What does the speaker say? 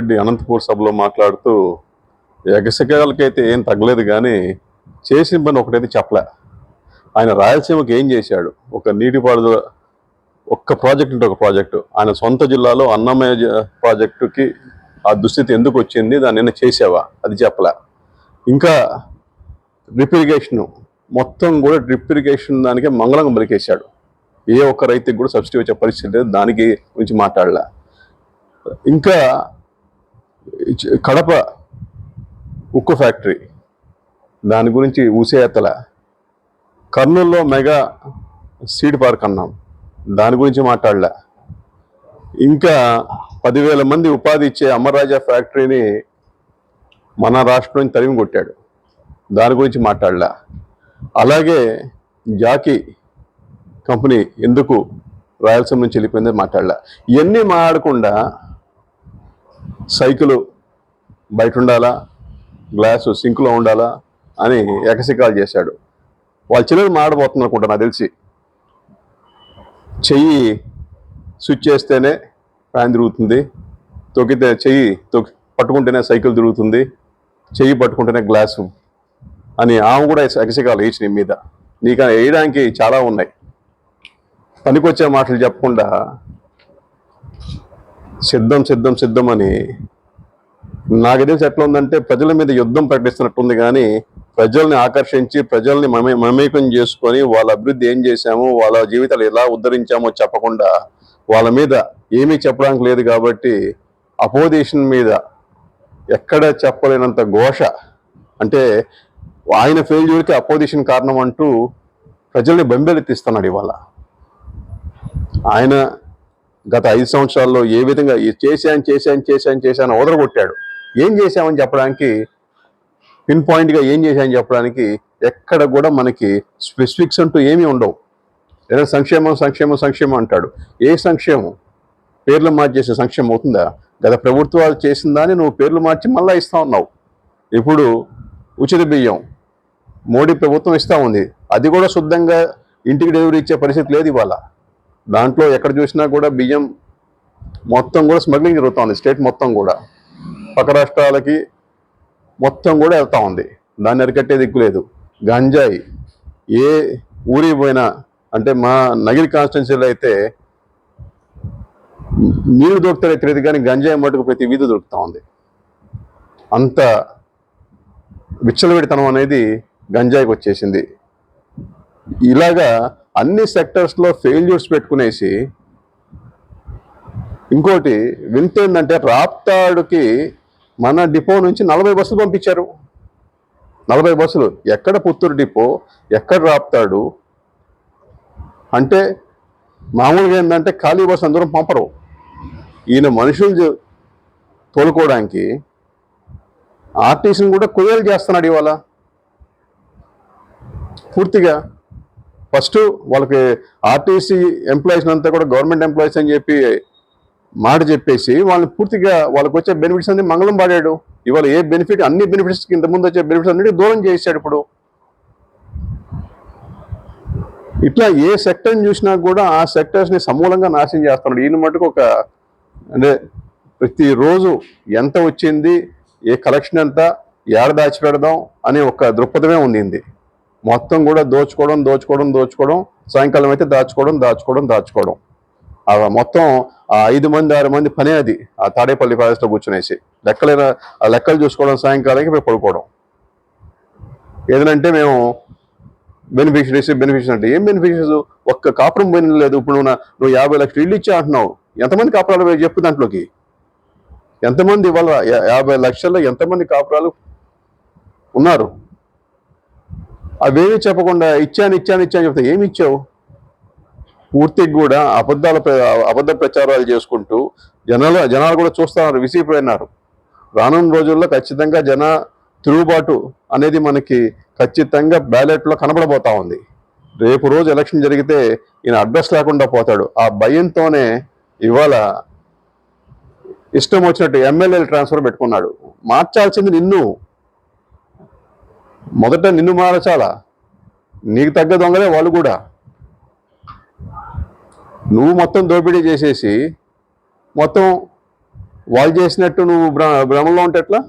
రెడ్డి అనంతపూర్ సభలో మాట్లాడుతూ ఎగసకాలకైతే ఏం తగ్గలేదు కానీ చేసిన పని ఒకటైతే చెప్పలే. ఆయన రాయలసీమకి ఏం చేశాడు? ఒక నీటిపారుదల ఒక్క ప్రాజెక్ట్ అంటే ఒక ప్రాజెక్టు. ఆయన సొంత జిల్లాలో అన్నమయ్య ప్రాజెక్టుకి ఆ దుస్థితి ఎందుకు వచ్చింది? దాన్ని నిన్న చేసావా అది చెప్పలే. ఇంకా డ్రిప్ ఇరిగేషన్ మొత్తం కూడా డ్రిప్ ఇరిగేషన్ దానికి మంగళంగా బలికేశాడు ఏ ఒక్క రైతుకి కూడా సబ్సిడీ వచ్చే పరిస్థితి లేదు. దానికి గురించి మాట్లాడలే. ఇంకా కడప ఉక్కు ఫ్యాక్టరీ దాని గురించి ఊసేతల కర్నూలులో మెగా సీడ్ పార్క్ అన్నాం దాని గురించి మాట్లాడలే. ఇంకా పదివేల మంది ఉపాధి ఇచ్చే అమర్రాజా ఫ్యాక్టరీని మన రాష్ట్రం నుంచి తరిమి కొట్టాడు దాని గురించి మాట్లాడలే. అలాగే జాకీ కంపెనీ ఎందుకు రాయలసీమ నుంచి వెళ్ళిపోయిందని మాట్లాడలే. ఇవన్నీ మాట్లాడకుండా సైకిల్ బయట ఉండాలా గ్లాసు సింక్లో ఉండాలా? అని ఎకసికాలు చేశాడు. వాళ్ళ చిల్లర మాడబోతుంది అనుకుంటా నాకు తెలిసి. చెయ్యి స్విచ్ చేస్తేనే ఫ్యాన్ తిరుగుతుంది. తొక్కితే చెయ్యి తొక్కి పట్టుకుంటేనే సైకిల్ తిరుగుతుంది. చెయ్యి పట్టుకుంటేనే గ్లాసు అని ఆమె కూడా ఎకసికాలు వేసి నీ మీద. నీకు వేయడానికి చాలా ఉన్నాయి. పనికొచ్చే మాటలు చెప్పకుండా సిద్ధం సిద్ధం సిద్ధం అని నాకు తెలిసి ఎట్లా ఉందంటే ప్రజల మీద యుద్ధం ప్రకటిస్తున్నట్టుంది కానీ ప్రజల్ని ఆకర్షించి ప్రజల్ని మమే మమేకం చేసుకొని వాళ్ళ అభివృద్ధి ఏం చేశామో వాళ్ళ జీవితాలు ఎలా ఉద్ధరించామో చెప్పకుండా వాళ్ళ మీద ఏమీ చెప్పడానికి లేదు కాబట్టి అపోజిషన్ మీద ఎక్కడ చెప్పలేనంత ఘోష. అంటే ఆయన ఫెయిల్యూర్కి అపోజిషన్ కారణం అంటూ ప్రజల్ని బెంబేలెత్తిస్తున్నాడు ఇవాళ. ఆయన గత ఐదు సంవత్సరాల్లో ఏ విధంగా చేశాను చేశాను చేశాను చేశాను వదలగొట్టాడు ఏం చేశామని చెప్పడానికి పిన్ పాయింట్గా ఏం చేశామని చెప్పడానికి ఎక్కడ కూడా మనకి స్పెసిఫిక్స్ అంటూ ఏమీ ఉండవు. ఏదైనా సంక్షేమం సంక్షేమం సంక్షేమం అంటాడు. ఏ సంక్షేమం? పేర్లు మార్చేసే సంక్షేమం అవుతుందా? గత ప్రభుత్వాలు చేసిన నువ్వు పేర్లు మార్చి మళ్ళీ ఇస్తా ఉన్నావు. ఇప్పుడు ఉచిత బియ్యం మోడీ ప్రభుత్వం ఇస్తా ఉంది. అది కూడా శుద్ధంగా ఇంటికి డెలివరీ ఇచ్చే పరిస్థితి లేదు ఇవాళ. దాంట్లో ఎక్కడ చూసినా కూడా బియ్యం మొత్తం కూడా స్మగ్లింగ్ జరుగుతూ ఉంది స్టేట్ మొత్తం కూడా. పక్క రాష్ట్రాలకి మొత్తం కూడా వెళ్తూ ఉంది. దాన్ని అరికట్టే దిక్కు లేదు. గంజాయి ఏ ఊరికి పోయినా అంటే మా నగిరి కాన్స్టిట్యున్సీలో అయితే నీరు దొరుకుతారే తెలియదు కానీ గంజాయి మటుకు ప్రతి వీధి దొరుకుతూ ఉంది. అంత విచ్చలవిడితనం అనేది గంజాయికి వచ్చేసింది. ఇలాగా అన్ని సెక్టర్స్లో ఫెయిల్యూర్స్ పెట్టుకునేసి ఇంకోటి వింత ఏంటంటే రాప్తాడుకి మన డిపో నుంచి నలభై బస్సులు పంపించారు. నలభై బస్సులు. ఎక్కడ పుత్తూరు డిపో ఎక్కడ రాప్తాడు? అంటే మామూలుగా ఏంటంటే ఖాళీ బస్సు అందరం పంపరు. ఈయన మనుషులు తోలుకోవడానికి ఆర్టీసీని కూడా కొయ్యలు చేస్తున్నాడు ఇవాళ. పూర్తిగా ఫస్ట్ వాళ్ళకి ఆర్టీసీ ఎంప్లాయీస్ అంతా కూడా గవర్నమెంట్ ఎంప్లాయీస్ అని చెప్పి మాట చెప్పేసి వాళ్ళని పూర్తిగా వాళ్ళకి వచ్చే బెనిఫిట్స్ అన్ని మంగళం పాడాడు. ఇవాళ ఏ బెనిఫిట్ అన్ని బెనిఫిట్స్ ఇంత ముందు వచ్చే బెనిఫిట్స్ అన్నిటి దూరం చేశాడు ఇప్పుడు. ఇట్లా ఏ సెక్టర్ని చూసినా కూడా ఆ సెక్టర్స్ని సమూలంగా నాశనం చేస్తున్నాడు. ఈయన మటుకు ఒక అంటే ప్రతిరోజు ఎంత వచ్చింది ఏ కలెక్షన్ ఎంత ఏడ దాచి పెడదాం అనే ఒక దృక్పథమే ఉండింది. మొత్తం కూడా దోచుకోవడం దోచుకోవడం దోచుకోవడం సాయంకాలం అయితే దాచుకోవడం దాచుకోవడం దాచుకోవడం. ఆ మొత్తం ఆ ఐదు మంది ఆరు మంది పనే అది. ఆ తాడేపల్లి ప్యాలెస్లో కూర్చునేసి. లెక్కలైన ఆ లెక్కలు చూసుకోవడం సాయంకాలానికి మేము పడుకోవడం. ఏదంటే మేము బెనిఫిషరీస్ బెనిఫిషరీస్ అంటే ఏం బెనిఫిషరీస్? ఒక్క కాపురం పోయిన లేదు. ఇప్పుడు నువ్వు నువ్వు యాభై లక్షలు ఇల్లు ఇచ్చా అంటున్నావు. ఎంతమంది కాపురాలు చెప్పు దాంట్లోకి. ఎంతమంది ఇవాళ యా- యాభై లక్షల్లో ఎంతమంది కాపురాలు ఉన్నారు? అవేమీ చెప్పకుండా ఇచ్చాను ఇచ్చాను ఇచ్చాను చెప్తే ఏమి ఇచ్చావు? పూర్తిగా కూడా అబద్ధాల ప్ర- అబద్ధ ప్రచారాలు చేసుకుంటూ జనాలు జనాలు కూడా చూస్తున్నారు విసిగిపోయినారు. రానున్న రోజుల్లో ఖచ్చితంగా జన తిరుగుబాటు అనేది మనకి ఖచ్చితంగా బ్యాలెట్లో కనబడబోతా ఉంది. రేపు రోజు ఎలక్షన్ జరిగితే ఈయన అడ్రస్ లేకుండా పోతాడు. ఆ భయంతోనే ఇవాళ ఇష్టం వచ్చినట్టు ఎమ్మెల్యేలు ట్రాన్స్ఫర్ పెట్టుకున్నాడు. మార్చాల్సింది నిన్ను. మొదట నిన్ను మార్చాలా? నీకు తగ్గ దొంగలే వాళ్ళు కూడా. నువ్వు మొత్తం దోపిడీ చేసేసి మొత్తం వాళ్ళు చేసినట్టు నువ్వు భ్ర- భ్రమంలో ఉంటే ఎట్లా?